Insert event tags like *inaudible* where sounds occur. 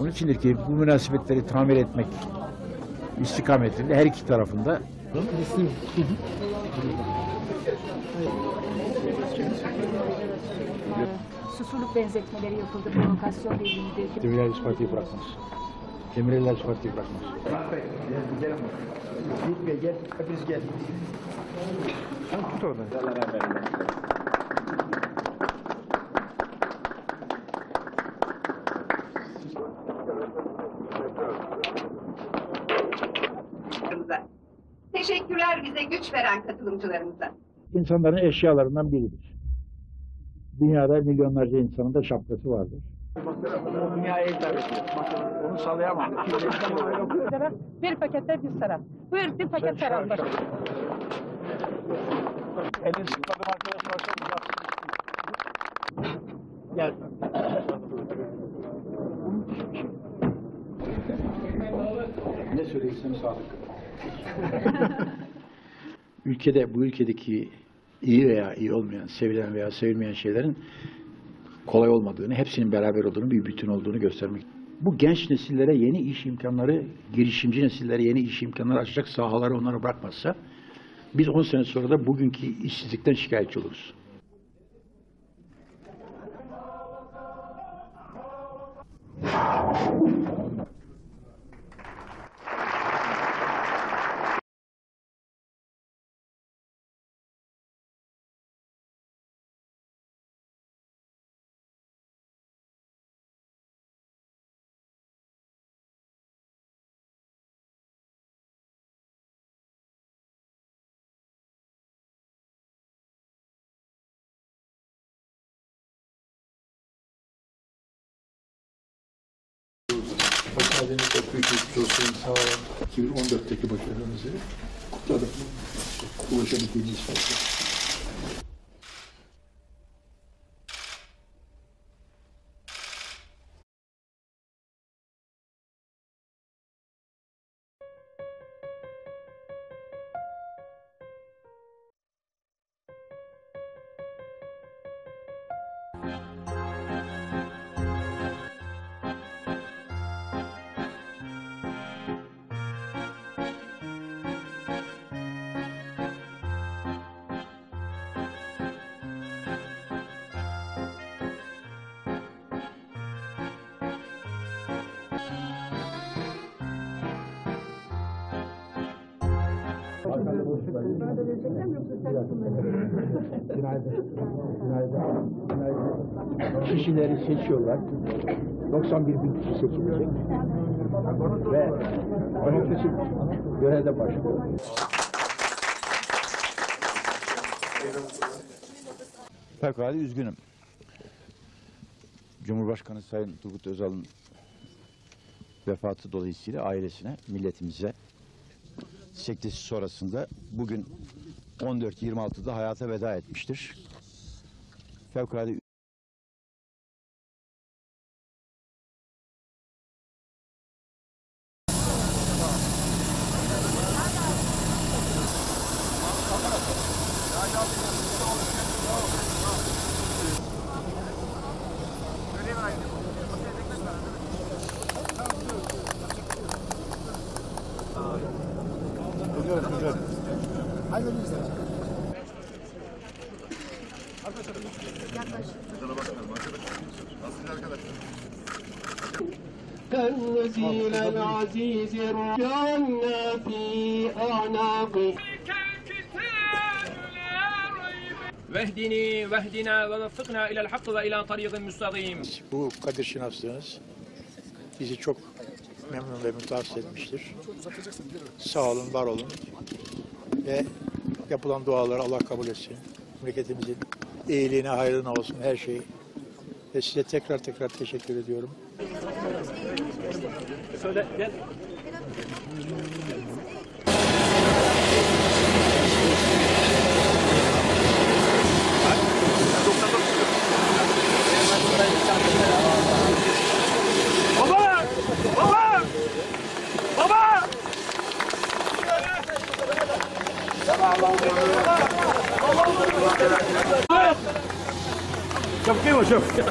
Onun içindir ki bu münasebetleri tamir etmek istikametinde her iki tarafında Susurluk benzetmeleri yapıldı, provokasyon edildi. Demirel İş Parti'yi bırakmaz. Demirel İş Parti'yi bırakmaz. Yiğit Bey gel, hepiniz gel. Sen tut oradan. Teşekkürler bize güç veren katılımcılarımıza. İnsanların eşyalarından biridir. Dünyada milyonlarca insanın da şapkası vardır. Dünyaya hitap ediyor. Onu sallayamam. Bir pakette bir sarap. Buyur bir paket saraplar. Elini. Akşam uzaksın. Gel. Ne söyleyeceksem sadık. *laughs* Ülkede, bu ülkedeki iyi veya iyi olmayan, sevilen veya sevilmeyen şeylerin kolay olmadığını, hepsinin beraber olduğunu, bir bütün olduğunu göstermek. Bu genç nesillere yeni iş imkanları, girişimci nesillere yeni iş imkanları açacak sahaları onlara bırakmazsa, biz 10 sene sonra da bugünkü işsizlikten şikayetçi oluruz. Geldiniz. Çok büyük geçmiş olsun. Sağ olun. 2014'teki başarınızı kutladım. Ulaşabildiğiniz fazla. Günaydın. Günaydın. Günaydın. Kişileri seçiyorlar. 91 bin kişi seçilecek. Ve demokrasi görevde başlıyor. Fevkalade üzgünüm. Cumhurbaşkanı Sayın Turgut Özal'ın vefatı dolayısıyla ailesine, milletimize sektesi sonrasında bugün 14.26'da hayata veda etmiştir. Fevkalade تنزيل العزيز رجعنا في أعناقه واهدني واهدنا ووفقنا إلى الحق وإلى طريق مستقيم. memnun ve mütehassıs etmiştir. Sağ olun, var olun. Ve yapılan duaları Allah kabul etsin. Memleketimizin iyiliğine, hayrına olsun her şey. Ve size tekrar tekrar teşekkür ediyorum. Söyle, gel. Campeão, chefe.